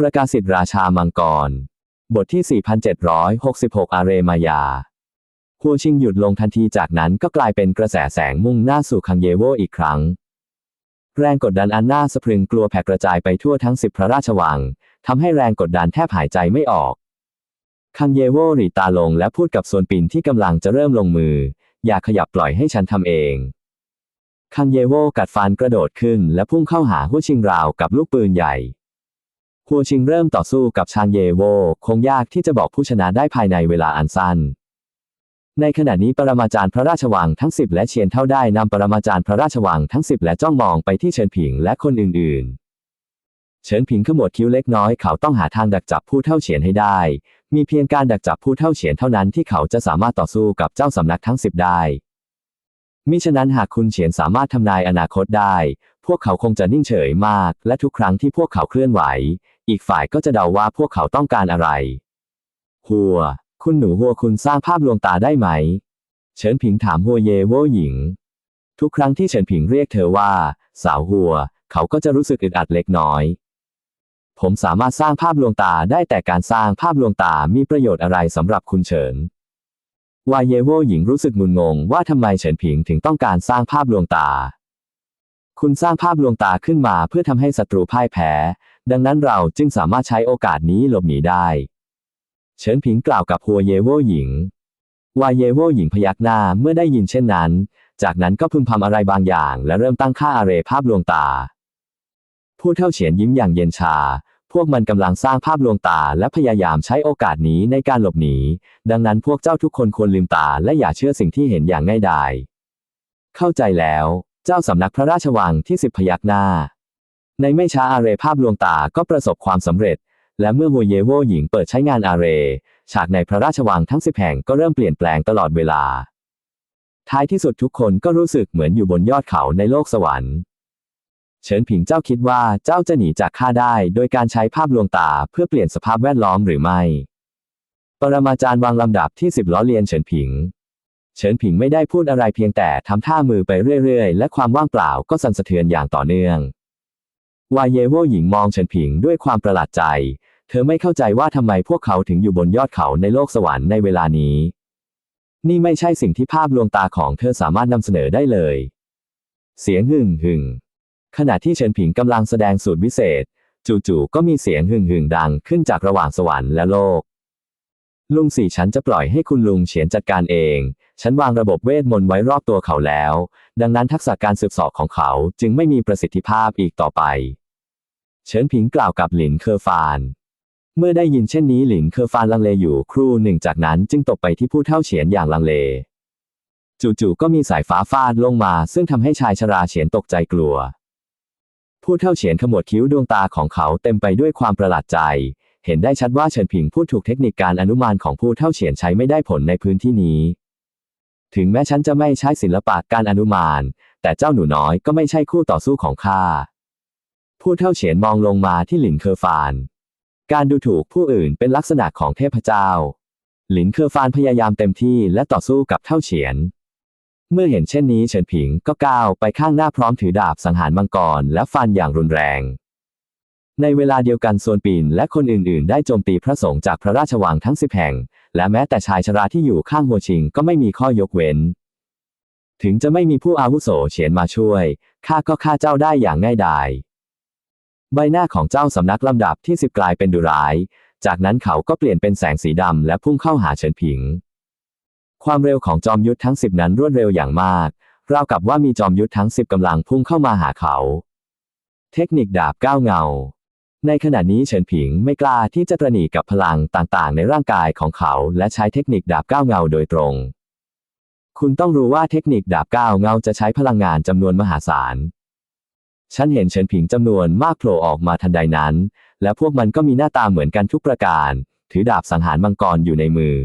ประกาศสิทธิราชามังกร บทที่ 4766 อาเรมายาฮัวชิงหยุดลงทันทีจากนั้นก็กลายเป็นกระแสแสงมุ่งหน้าสู่คังเยโวอีกครั้ง แรงกดดันอันน่าสะพรึงกลัวแผ่กระจายไปทั่วทั้งสิบพระราชวังทำให้แรงกดดันแทบหายใจไม่ออก คังเยโวหรีตาลงและพูดกับส่วนปินที่กำลังจะเริ่มลงมือ อย่าขยับปล่อยให้ฉันทำเองคังเยโวกัดฟันกระโดดขึ้นและพุ่งเข้าหาหัวชิงราวกับลูกปืนใหญ่ หัวชิงเริ่มต่อสู้กับชางเยโว คงยากที่จะบอกผู้ชนะได้ภายในเวลาอันสั้น ในขณะนี้ปรมาจารย์พระราชวังทั้งสิบและเชียนเท่าได้นำปรมาจารย์พระราชวังทั้งสิบและจ้องมองไปที่เฉินผิงและคนอื่นๆ เฉินผิงขมวดคิ้วเล็กน้อยเขาต้องหาทางดักจับผู้เท่าเฉียนให้ได้ มีเพียงการดักจับผู้เท่าเฉียนเท่านั้นที่เขาจะสามารถต่อสู้กับเจ้าสำนักทั้งสิบได้มิฉะนั้นหากคุณเฉียนสามารถทำนายอนาคตได้ พวกเขาคงจะนิ่งเฉยมาก และทุกครั้งที่พวกเขาเคลื่อนไหว อีกฝ่ายก็จะเดาว่าพวกเขาต้องการอะไร หัว คุณหนูหัวคุณสร้างภาพลวงตาได้ไหม เฉินผิงถามหัวเยโวหญิง ทุกครั้งที่เฉินผิงเรียกเธอว่า สาวหัว เขาก็จะรู้สึกอึดอัดเล็กน้อย ผมสามารถสร้างภาพลวงตาได้แต่การสร้างภาพลวงตามีประโยชน์อะไรสำหรับคุณเฉินวายเยโวหญิงรู้สึกงุนงงว่าทำไมเฉินผิงถึงต้องการสร้างภาพลวงตา คุณสร้างภาพลวงตาขึ้นมาเพื่อทำให้ศัตรูพ่ายแพ้ ดังนั้นเราจึงสามารถใช้โอกาสนี้หลบหนีได้ เฉินผิงกล่าวกับหัวเยโวหญิงวายเยโวหญิงพยักหน้าเมื่อได้ยินเช่นนั้น จากนั้นก็พึมพำอะไรบางอย่าง และเริ่มตั้งค่าอาเรภาพลวงตา ผู้เท่าเฉียนยิ้มอย่างเย็นชา พวกมันกำลังสร้างภาพลวงตาและพยายามใช้โอกาสนี้ในการหลบหนี ดังนั้นพวกเจ้าทุกคนควรลืมตาและอย่าเชื่อสิ่งที่เห็นอย่างง่ายดาย เข้าใจแล้ว เจ้าสำนักพระราชวังที่สิบพยักหน้า ในไม่ช้าอาเรภาพลวงตาก็ประสบความสำเร็จ และเมื่อหัวเยโวหญิงเปิดใช้งานอาเร ฉากในพระราชวังทั้งสิบแห่งก็เริ่มเปลี่ยนแปลงตลอดเวลา ท้ายที่สุดทุกคนก็รู้สึกเหมือนอยู่บนยอดเขาในโลกสวรรค์ เฉินผิงเจ้าคิดว่าเจ้าจะหนีจากข้าได้ โดยการใช้ภาพลวงตาเพื่อเปลี่ยนสภาพแวดล้อมหรือไม่ ปรมาจารย์วางลำดับที่สิบล้อเลียนเฉินผิงเฉินผิงไม่ได้พูดอะไรเพียงแต่ทำท่ามือไปเรื่อยๆ และความว่างเปล่าก็สั่นสะเทือนอย่างต่อเนื่อง วายเยโวหญิงมองเฉินผิงด้วยความประหลาดใจ เธอไม่เข้าใจว่าทำไมพวกเขาถึงอยู่บนยอดเขาในโลกสวรรค์ในเวลานี้ นี่ไม่ใช่สิ่งที่ภาพลวงตาของเธอสามารถนำเสนอได้เลย เสียงหึ่งหึ่งขณะที่เฉินผิงกำลังแสดงสูตรวิเศษ จู่ๆก็มีเสียงหึ่งหึ่งดังขึ้นจากระหว่างสวรรค์และโลก ลุงสี่ฉันจะปล่อยให้คุณลุงเฉียนจัดการเอง ฉันวางระบบเวทมนต์ไว้รอบตัวเขาแล้ว ดังนั้นทักษะการสืบเสอบของเขาจึงไม่มีประสิทธิภาพอีกต่อไป เฉินผิงกล่าวกับหลินเคอฟาน เมื่อได้ยินเช่นนี้หลินเคอฟานลังเลอยู่ครู่หนึ่งจากนั้นจึงตกไปที่ผู้เท่าเฉียนอย่างลังเล จู่ๆก็มีสายฟ้าฟาดลงมา ซึ่งทำให้ชายชราเฉียนตกใจกลัว ผู้เท่าเฉียนขมวดคิ้วดวงตาของเขาเต็มไปด้วยความประหลาดใจ เห็นได้ชัดว่าเฉินผิงพูดถูกเทคนิคการอนุมานของผู้เท่าเฉียนใช้ไม่ได้ผลในพื้นที่นี้ ถึงแม้ฉันจะไม่ใช้ศิลปะการอนุมาน แต่เจ้าหนูน้อยก็ไม่ใช่คู่ต่อสู้ของข้า ผู้เท่าเฉียนมองลงมาที่หลินเคอฟาน การดูถูกผู้อื่นเป็นลักษณะของเทพเจ้า หลินเคอฟานพยายามเต็มที่และต่อสู้กับเท่าเฉียน เมื่อเห็นเช่นนี้เฉินผิงก็ก้าวไปข้างหน้าพร้อมถือดาบสังหารมังกรและฟันอย่างรุนแรง ในเวลาเดียวกันส่วนปีนและคนอื่นๆ ได้โจมตีพระสงฆ์จากพระราชวังทั้งสิบแห่ง และแม้แต่ชายชราที่อยู่ข้างหัวชิงก็ไม่มีข้อยกเว้น ถึงจะไม่มีผู้อาวุโสเฉียนมาช่วยข้าก็ฆ่าเจ้าได้อย่างง่ายดายใบหน้าของเจ้าสำนักลำดับที่สิบกลายเป็นดุร้าย จากนั้นเขาก็เปลี่ยนเป็นแสงสีดำและพุ่งเข้าหาเฉินผิง ความเร็วของจอมยุทธทั้งสิบนั้นรวดเร็วอย่างมาก ราวกับว่ามีจอมยุทธทั้งสิบกำลังพุ่งเข้ามาหาเขา เทคนิคดาบก้าวเงา ในขณะนี้เฉินผิงไม่กล้าที่จะตระหนี่กับพลังต่างๆ ในร่างกายของเขาและใช้เทคนิคดาบก้าวเงาโดยตรง คุณต้องรู้ว่าเทคนิคดาบก้าวเงาจะใช้พลังงานจำนวนมหาศาล ฉันเห็นเฉินผิงจำนวนมากโผล่ออกมาทันใดนั้น และพวกมันก็มีหน้าตาเหมือนกันทุกประการ ถือดาบสังหารมังกรอยู่ในมือ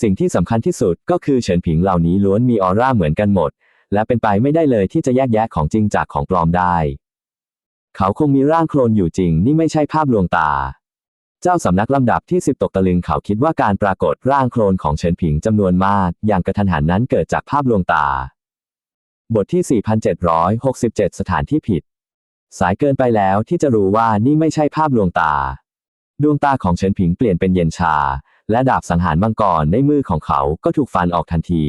สิ่งที่สำคัญที่สุดก็คือเฉินผิงเหล่านี้ล้วนมีออร่าเหมือนกันหมด และเป็นไปไม่ได้เลยที่จะแยกแยะของจริงจากของปลอมได้ เขาคงมีร่างโคลนอยู่จริง นี่ไม่ใช่ภาพลวงตา เจ้าสำนักลำดับที่สิบตกตะลึงเขาคิดว่าการปรากฏร่างโคลนของเฉินผิงจำนวนมาก อย่างกระทันหันนั้นเกิดจากภาพลวงตา บทที่ 4767 สถานที่ผิด สายเกินไปแล้วที่จะรู้ว่านี่ไม่ใช่ภาพลวงตา ดวงตาของเฉินผิงเปลี่ยนเป็นเย็นชา และดาบสังหารมังกรในมือของเขาก็ถูกฟันออกทันที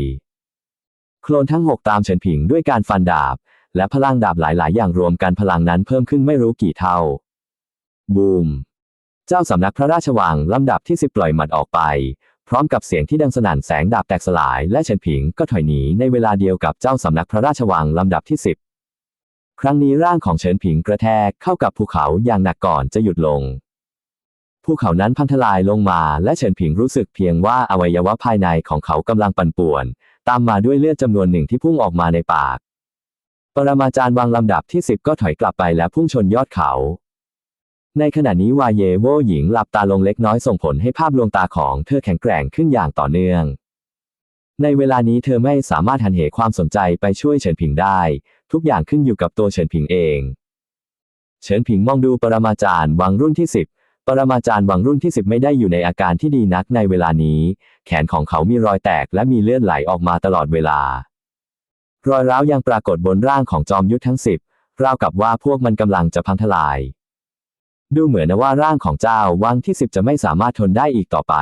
โคลนทั้งหกตามเฉินผิงด้วยการฟันดาบ และพลังดาบหลาย ๆ อย่างรวมกันพลังนั้นเพิ่มขึ้นไม่รู้กี่เท่า บูม เจ้าสำนักพระราชวังลำดับที่สิบปล่อยหมัดออกไป พร้อมกับเสียงที่ดังสนั่นแสงดาบแตกสลาย และเฉินผิงก็ถอยหนีในเวลาเดียวกับเจ้าสำนักพระราชวังลำดับที่สิบครั้งนี้ร่างของเฉินผิงกระแทกเข้ากับภูเขาอย่างหนักก่อนจะหยุดลงภูเขานั้นพังทลายลงมาและเฉินผิงรู้สึกเพียงว่าอวัยวะภายในของเขากำลังปั่นป่วน ตามมาด้วยเลือดจำนวนหนึ่งที่พุ่งออกมาในปาก ปรมาจารย์วางลำดับที่สิบก็ถอยกลับไปและพุ่งชนยอดเขา ในขณะนี้วาเยโวหญิงหลับตาลงเล็กน้อยส่งผลให้ภาพลวงตาของเธอแข็งแกร่งขึ้นอย่างต่อเนื่อง ในเวลานี้เธอไม่สามารถหันเหความสนใจไปช่วยเฉินผิงได้ ทุกอย่างขึ้นอยู่กับตัวเฉินผิงเอง เฉินผิงมองดูปรมาจารย์วังรุ่นที่สิบปรมาจารย์วังรุ่นที่สิบไม่ได้อยู่ในอาการที่ดีนักในเวลานี้ แขนของเขามีรอยแตกและมีเลือดไหลออกมาตลอดเวลา รอยร้าวยังปรากฏบนร่างของจอมยุทธทั้งสิบราวกับว่าพวกมันกำลังจะพังทลาย ดูเหมือนนะว่าร่างของเจ้าวังที่สิบจะไม่สามารถทนได้อีกต่อไป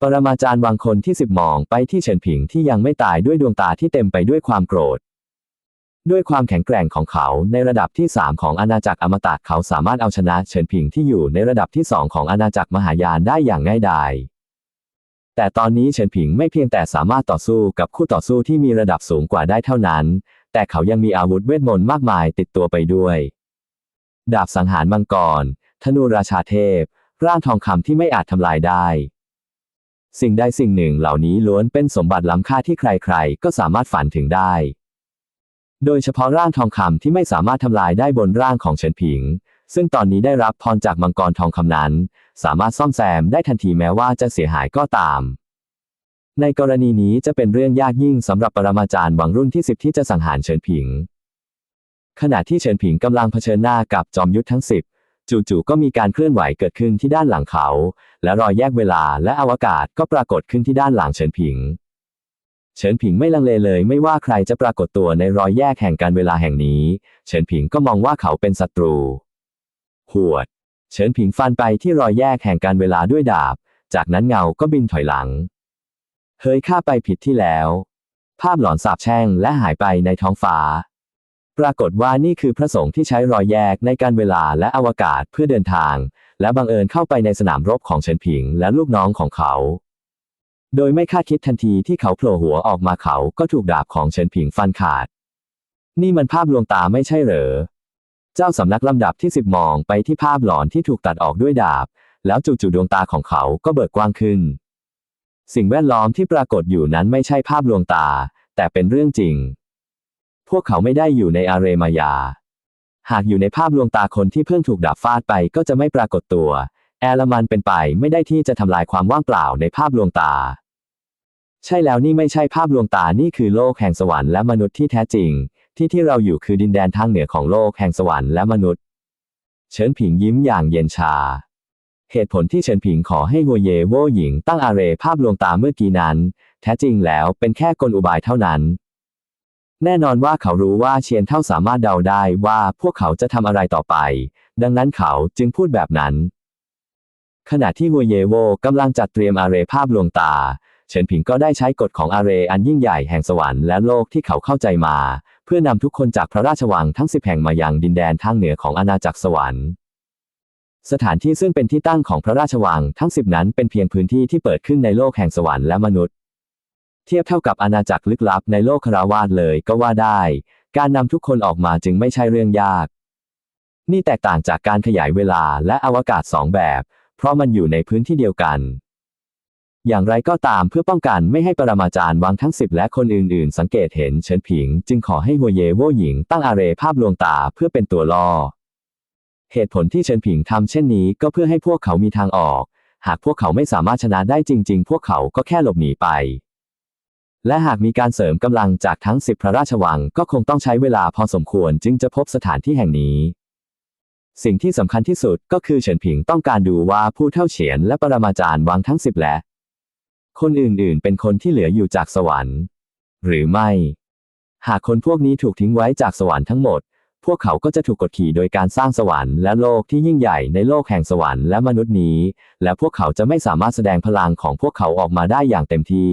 ปรมาจารย์วังคนที่สิบมองไปที่เฉินผิงที่ยังไม่ตายด้วยดวงตาที่เต็มไปด้วยความโกรธ ด้วยความแข็งแกร่งของเขาในระดับที่3ของอาณาจักรอมตะเขาสามารถเอาชนะเฉินผิงที่อยู่ในระดับที่2ของอาณาจักรมหายานได้อย่างง่ายดาย แต่ตอนนี้เฉินผิงไม่เพียงแต่สามารถต่อสู้กับคู่ต่อสู้ที่มีระดับสูงกว่าได้เท่านั้น แต่เขายังมีอาวุธเวทมนต์มากมายติดตัวไปด้วย ดาบสังหารมังกร ธนูราชาเทพ ร่างทองคำที่ไม่อาจทำลายได้ สิ่งใดสิ่งหนึ่งเหล่านี้ล้วนเป็นสมบัติล้ำค่าที่ใครๆ ก็สามารถฝันถึงได้ โดยเฉพาะร่างทองคำที่ไม่สามารถทำลายได้บนร่างของเฉินผิง ซึ่งตอนนี้ได้รับพรจากมังกรทองคำนั้น สามารถซ่อมแซมได้ทันทีแม้ว่าจะเสียหายก็ตาม ในกรณีนี้จะเป็นเรื่องยากยิ่งสำหรับปรมาจารย์หวังรุ่นที่สิบที่จะสังหารเฉินผิง ขณะที่เฉินผิงกำลังเผชิญหน้ากับจอมยุทธทั้งสิบจู่ๆก็มีการเคลื่อนไหวเกิดขึ้นที่ด้านหลังเขา และรอยแยกเวลาและอวกาศก็ปรากฏขึ้นที่ด้านหลังเฉินผิง เฉินผิงไม่ลังเลเลย ไม่ว่าใครจะปรากฏตัวในรอยแยกแห่งการเวลาแห่งนี้ เฉินผิงก็มองว่าเขาเป็นศัตรู หวด เฉินผิงฟันไปที่รอยแยกแห่งการเวลาด้วยดาบ จากนั้นเงาก็บินถอยหลัง เฮ้ยข้าไปผิดที่แล้ว ภาพหลอนสาบแช่งและหายไปในท้องฟ้า ปรากฏว่านี่คือพระสงฆ์ที่ใช้รอยแยกในการเวลาและอวกาศเพื่อเดินทาง และบังเอิญเข้าไปในสนามรบของเฉินผิงและลูกน้องของเขา โดยไม่คาดคิดทันทีที่เขาโผล่หัวออกมาเขาก็ถูกดาบของเฉินผิงฟันขาด นี่มันภาพลวงตาไม่ใช่เหรอ เจ้าสำนักลำดับที่สิบมองไปที่ภาพหลอนที่ถูกตัดออกด้วยดาบ แล้วจู่ๆดวงตาของเขาก็เบิกกว้างขึ้น สิ่งแวดล้อมที่ปรากฏอยู่นั้นไม่ใช่ภาพลวงตา แต่เป็นเรื่องจริง พวกเขาไม่ได้อยู่ในอาเรมายา หากอยู่ในภาพลวงตาคนที่เพิ่งถูกดาบฟาดไปก็จะไม่ปรากฏตัว แอลมันเป็นไปไม่ได้ที่จะทำลายความว่างเปล่าในภาพลวงตา ใช่แล้วนี่ไม่ใช่ภาพลวงตานี่คือโลกแห่งสวรรค์และมนุษย์ที่แท้จริง ที่ที่เราอยู่คือดินแดนทางเหนือของโลกแห่งสวรรค์และมนุษย์ เฉินผิงยิ้มอย่างเย็นชา เหตุผลที่เฉินผิงขอให้โวเยโวหญิงตั้งอาเรภาพลวงตาเมื่อกี้นั้น แท้จริงแล้วเป็นแค่กลอุบายเท่านั้น แน่นอนว่าเขารู้ว่าเชียนเท่าสามารถเดาได้ว่าพวกเขาจะทำอะไรต่อไป ดังนั้นเขาจึงพูดแบบนั้น ขณะที่หัวเยโวกำลังจัดเตรียมอาเรภาพลวงตาเฉินผิงก็ได้ใช้กฎของอาเรอันยิ่งใหญ่แห่งสวรรค์และโลกที่เขาเข้าใจมา พื่อนำทุกคนจากพระราชวังทั้งสิบแห่งมายังดินแดนทางเหนือของอาณาจักรสวรรค์ สถานที่ซึ่งเป็นที่ตั้งของพระราชวังทั้งสิบนั้นเป็นเพียงพื้นที่ที่เปิดขึ้นในโลกแห่งสวรรค์และมนุษย์ เทียบเท่ากับอาณาจักรลึกลับในโลกคาราวาสเลยก็ว่าได้ การนำทุกคนออกมาจึงไม่ใช่เรื่องยาก นี่แตกต่างจากการขยายเวลาและอวกาศสองแบบ เพราะมันอยู่ในพื้นที่เดียวกัน อย่างไรก็ตามเพื่อป้องกันไม่ให้ปรมาจารย์วางทั้งสิบและคนอื่นๆ สังเกตเห็นเฉินผิง จึงขอให้หัวเยโว่หญิงตั้งอาเรภาพลวงตาเพื่อเป็นตัวล่อ เหตุผลที่เฉินผิงทำเช่นนี้ก็เพื่อให้พวกเขามีทางออก หากพวกเขาไม่สามารถชนะได้จริง ๆ พวกเขาก็แค่หลบหนีไป และหากมีการเสริมกำลังจากทั้งสิบพระราชวังก็คงต้องใช้เวลาพอสมควรจึงจะพบสถานที่แห่งนี้สิ่งที่สำคัญที่สุดก็คือเฉินผิงต้องการดูว่าผู้เท่าเฉียนและปรมาจารย์วางทั้งสิบและ คนอื่นๆ เป็นคนที่เหลืออยู่จากสวรรค์ หรือไม่ หากคนพวกนี้ถูกทิ้งไว้จากสวรรค์ทั้งหมด พวกเขาก็จะถูกกดขี่โดยการสร้างสวรรค์และโลกที่ยิ่งใหญ่ในโลกแห่งสวรรค์และมนุษย์นี้ และพวกเขาจะไม่สามารถแสดงพลังของพวกเขาออกมาได้อย่างเต็มที่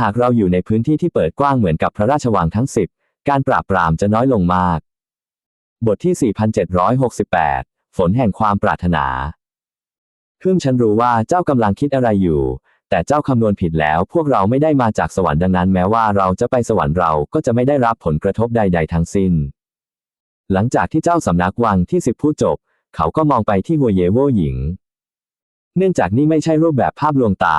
หากเราอยู่ในพื้นที่ที่เปิดกว้างเหมือนกับพระราชวังทั้งสิบการปราบปรามจะน้อยลงมาก บทที่ 4768 ฝนแห่งความปรารถนาฮึ่มฉันรู้ว่าเจ้ากำลังคิดอะไรอยู่ แต่เจ้าคำนวณผิดแล้ว พวกเราไม่ได้มาจากสวรรค์ดังนั้นแม้ว่าเราจะไปสวรรค์เราก็จะไม่ได้รับผลกระทบใด ๆ ทั้งสิ้น หลังจากที่เจ้าสำนักวังที่สิบพูดจบ เขาก็มองไปที่หัวเยโวหญิง เนื่องจากนี่ไม่ใช่รูปแบบภาพลวงตา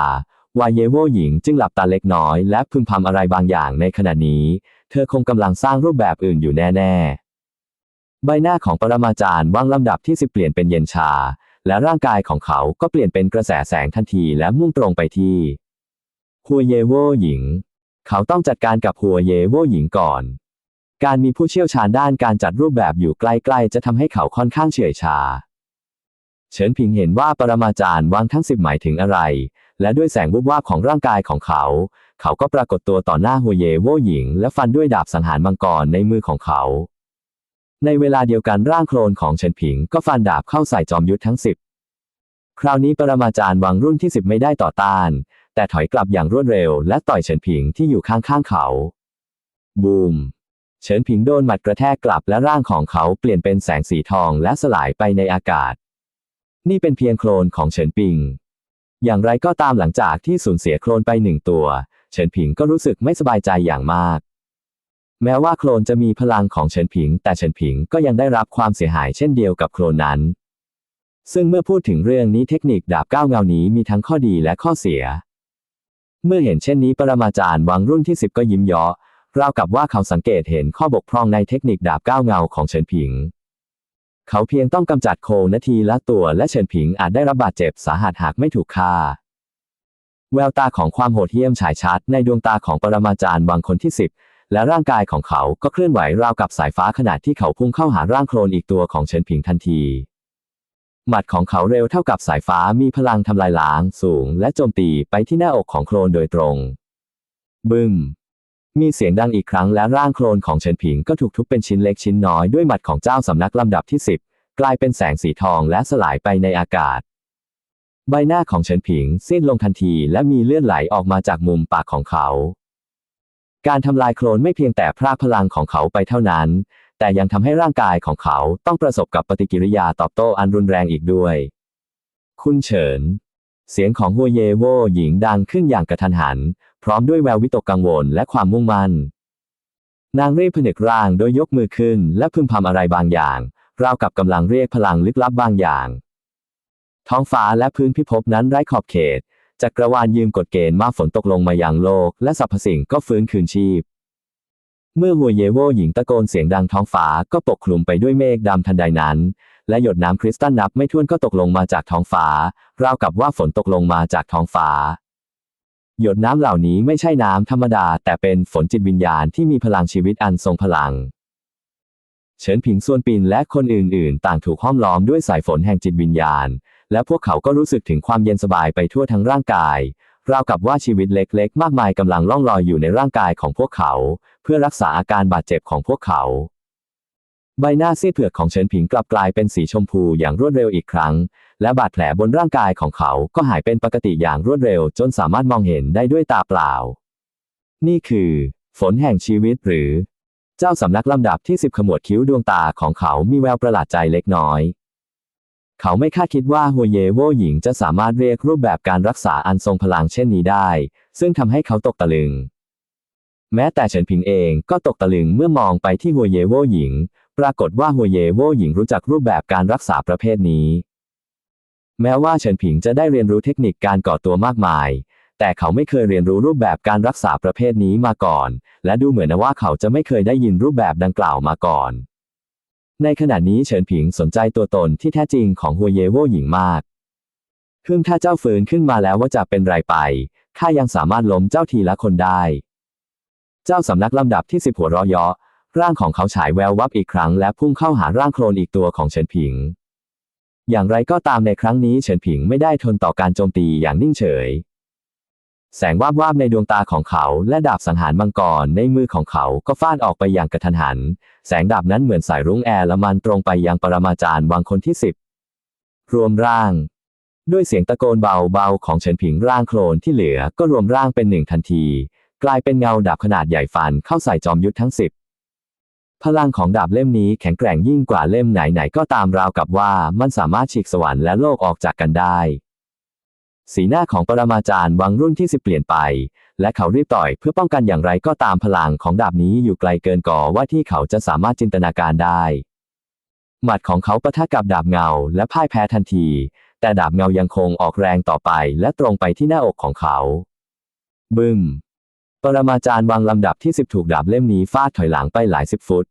วายเยโวหญิงจึงหลับตาเล็กน้อย และพึมพำอะไรบางอย่างในขณะนี้ เธอคงกำลังสร้างรูปแบบอื่นอยู่แน่ ๆ ใบหน้าของปรมาจารย์ว่างลำดับที่สิบเปลี่ยนเป็นเย็นชา และร่างกายของเขาก็เปลี่ยนเป็นกระแสแสงทันทีและมุ่งตรงไปที่หัวเยโวหญิง เขาต้องจัดการกับหัวเยโวหญิงก่อน การมีผู้เชี่ยวชาญด้านการจัดรูปแบบอยู่ใกล้ๆ จะทำให้เขาค่อนข้างเฉื่อยชา เฉินผิงเห็นว่าปรมาจารย์วางทั้งสิบหมายถึงอะไร และด้วยแสงวุบวาบของร่างกายของเขา เขาก็ปรากฏตัวต่อหน้าหัวเยโวหญิง และฟันด้วยดาบสังหารมังกรในมือของเขา ในเวลาเดียวกันร่างโคลนของเฉินผิงก็ฟันดาบเข้าใส่จอมยุทธทั้งสิบคราวนี้ปรมาจารย์วังรุ่นที่สิบไม่ได้ต่อต้าน แต่ถอยกลับอย่างรวดเร็ว และต่อยเฉินผิงที่อยู่ข้างๆเขา บูม เฉินผิงโดนหมัดกระแทกกลับและร่างของเขาเปลี่ยนเป็นแสงสีทองและสลายไปในอากาศ นี่เป็นเพียงโคลนของเฉินปิง อย่างไรก็ตามหลังจากที่สูญเสียโคลนไปหนึ่งตัว เฉินผิงก็รู้สึกไม่สบายใจอย่างมาก แม้ว่าโคลนจะมีพลังของเฉินผิง แต่เฉินผิงก็ยังได้รับความเสียหายเช่นเดียวกับโคลนนั้น ซึ่งเมื่อพูดถึงเรื่องนี้เทคนิคดาบก้าวเงานี้มีทั้งข้อดีและข้อเสีย เมื่อเห็นเช่นนี้ปรมาจารย์วังรุ่นที่สิบก็ยิ้มเยาะราวกับว่าเขาสังเกตเห็นข้อบกพร่องในเทคนิคดาบก้าวเงาของเฉินผิง เขาเพียงต้องกำจัดโคนาทีละตัวและเฉินผิงอาจได้รับบาดเจ็บสาหัสหากไม่ถูกฆ่าแววตาของความโหดเหี้ยมฉายชัดในดวงตาของปรมาจารย์วังคนที่สิบ และร่างกายของเขาก็เคลื่อนไหวราวกับสายฟ้าขณะที่เขาพุ่งเข้าหาร่างโคลนอีกตัวของเฉินผิงทันที หมัดของเขาเร็วเท่ากับสายฟ้ามีพลังทำลายล้าง สูง และโจมตีไปที่หน้าอกของโคลนโดยตรง บึ้ม มีเสียงดังอีกครั้งและร่างโคลนของเฉินผิงก็ถูกทุบเป็นชิ้นเล็กชิ้นน้อยด้วยหมัดของเจ้าสำนักลำดับที่สิบกลายเป็นแสงสีทองและสลายไปในอากาศ ใบหน้าของเฉินผิงซีดลงทันทีและมีเลือดไหลออกมาจากมุมปากของเขา การทำลายโคลนไม่เพียงแต่พรากพลังของเขาไปเท่านั้น แต่ยังทำให้ร่างกายของเขาต้องประสบกับปฏิกิริยาตอบโต้อันรุนแรงอีกด้วย คุณเฉิน เสียงของหัวเยโวหญิงดังขึ้นอย่างกระทันหัน พร้อมด้วยแวววิตกกังวลและความมุ่งมั่น นางรีบผนึกร่างโดยยกมือขึ้นและพึมพำอะไรบางอย่าง ราวกับกำลังเรียกพลังลึกลับบางอย่าง ท้องฟ้าและพื้นพิภพนั้นไร้ขอบเขต จักรวาลยืมกฎเกณฑ์มาฝนตกลงมาอย่างโลก และสรรพสิ่งก็ฟื้นคืนชีพ เมื่อหัวเยโวหญิงตะโกนเสียงดังท้องฟ้าก็ปกคลุมไปด้วยเมฆดำทันใดนั้น และหยดน้ำคริสตัลนับไม่ถ้วนก็ตกลงมาจากท้องฟ้า ราวกับว่าฝนตกลงมาจากท้องฟ้า หยดน้ำเหล่านี้ไม่ใช่น้ำธรรมดา แต่เป็นฝนจิตวิญญาณที่มีพลังชีวิตอันทรงพลังเฉินผิงส่วนปินและคนอื่น ๆ ต่างถูกห้อมล้อมด้วยสายฝนแห่งจิตวิญญาณ และพวกเขาก็รู้สึกถึงความเย็นสบายไปทั่วทั้งร่างกาย ราวกับว่าชีวิตเล็กๆ มากมายกำลังล่องลอยอยู่ในร่างกายของพวกเขา เพื่อรักษาอาการบาดเจ็บของพวกเขา ใบหน้าซีดเผือกของเฉินผิงกลับกลายเป็นสีชมพูอย่างรวดเร็วอีกครั้ง และบาดแผลบนร่างกายของเขาก็หายเป็นปกติอย่างรวดเร็ว จนสามารถมองเห็นได้ด้วยตาเปล่า นี่คือ ฝนแห่งชีวิตหรือ เจ้าสำนักลำดับที่สิบขมวดคิ้วดวงตาของเขามีแววประหลาดใจเล็กน้อย เขาไม่คาดคิดว่าหัวเยโวหญิงจะสามารถเรียกรูปแบบการรักษาอันทรงพลังเช่นนี้ได้ ซึ่งทำให้เขาตกตะลึง แม้แต่เฉินผิงเองก็ตกตะลึงเมื่อมองไปที่หัวเยโวหญิง ปรากฏว่าหัวเยโวหญิงรู้จักรูปแบบการรักษาประเภทนี้ แม้ว่าเฉินผิงจะได้เรียนรู้เทคนิคการก่อตัวมากมาย แต่เขาไม่เคยเรียนรู้รูปแบบการรักษาประเภทนี้มาก่อน และดูเหมือนว่าเขาจะไม่เคยได้ยินรูปแบบดังกล่าวมาก่อน ในขณะนี้เฉินผิงสนใจตัวตนที่แท้จริงของหัวเยโวหญิงมากฮึ่มถ้าเจ้าฟื้นขึ้นมาแล้วว่าจะเป็นไรไปข้ายังสามารถล้มเจ้าทีละคนได้ เจ้าสำนักลำดับที่สิบหัวเรอเยาะร่างของเขาฉายแวววับอีกครั้งและพุ่งเข้าหาร่างโคลนอีกตัวของเฉินผิง อย่างไรก็ตามในครั้งนี้เฉินผิงไม่ได้ทนต่อการโจมตีอย่างนิ่งเฉย แสงวาบวาบในดวงตาของเขาและดาบสังหารมังกรในมือของเขาก็ฟาดออกไปอย่างกระทันหัน แสงดาบนั้นเหมือนสายรุ้งแอร์ละมันตรงไปยังปรมาจารย์วังคนที่สิบรวมร่าง ด้วยเสียงตะโกนเบาๆของเฉินผิงร่างโคลนที่เหลือก็รวมร่างเป็นหนึ่งทันที กลายเป็นเงาดาบขนาดใหญ่ฟันเข้าใส่จอมยุทธทั้งสิบพลังของดาบเล่มนี้แข็งแกร่งยิ่งกว่าเล่มไหนๆก็ตามราวกับว่ามันสามารถฉีกสวรรค์และโลกออกจากกันได้ สีหน้าของปรมาจารย์วังรุ่นที่สิบเปลี่ยนไป และเขารีบต่อยเพื่อป้องกันอย่างไรก็ตามพลังของดาบนี้อยู่ไกลเกินก่อว่าที่เขาจะสามารถจินตนาการได้ หมัดของเขาปะทะกับดาบเงาและพ่ายแพ้ทันที แต่ดาบเงายังคงออกแรงต่อไปและตรงไปที่หน้าอกของเขา บึ้ม ปรมาจารย์วางลำดับที่สิบถูกดาบเล่มนี้ฟาดถอยหลังไปหลายสิบฟุต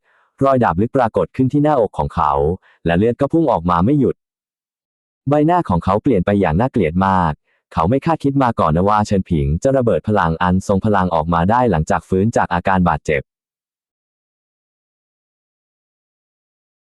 รอยดาบลึกปรากฏขึ้นที่หน้าอกของเขา และเลือดก็พุ่งออกมาไม่หยุด ใบหน้าของเขาเปลี่ยนไปอย่างน่าเกลียดมาก เขาไม่คาดคิดมาก่อนนะว่าเฉินผิงจะระเบิดพลังอันทรงพลังออกมาได้หลังจากฟื้นจากอาการบาดเจ็บ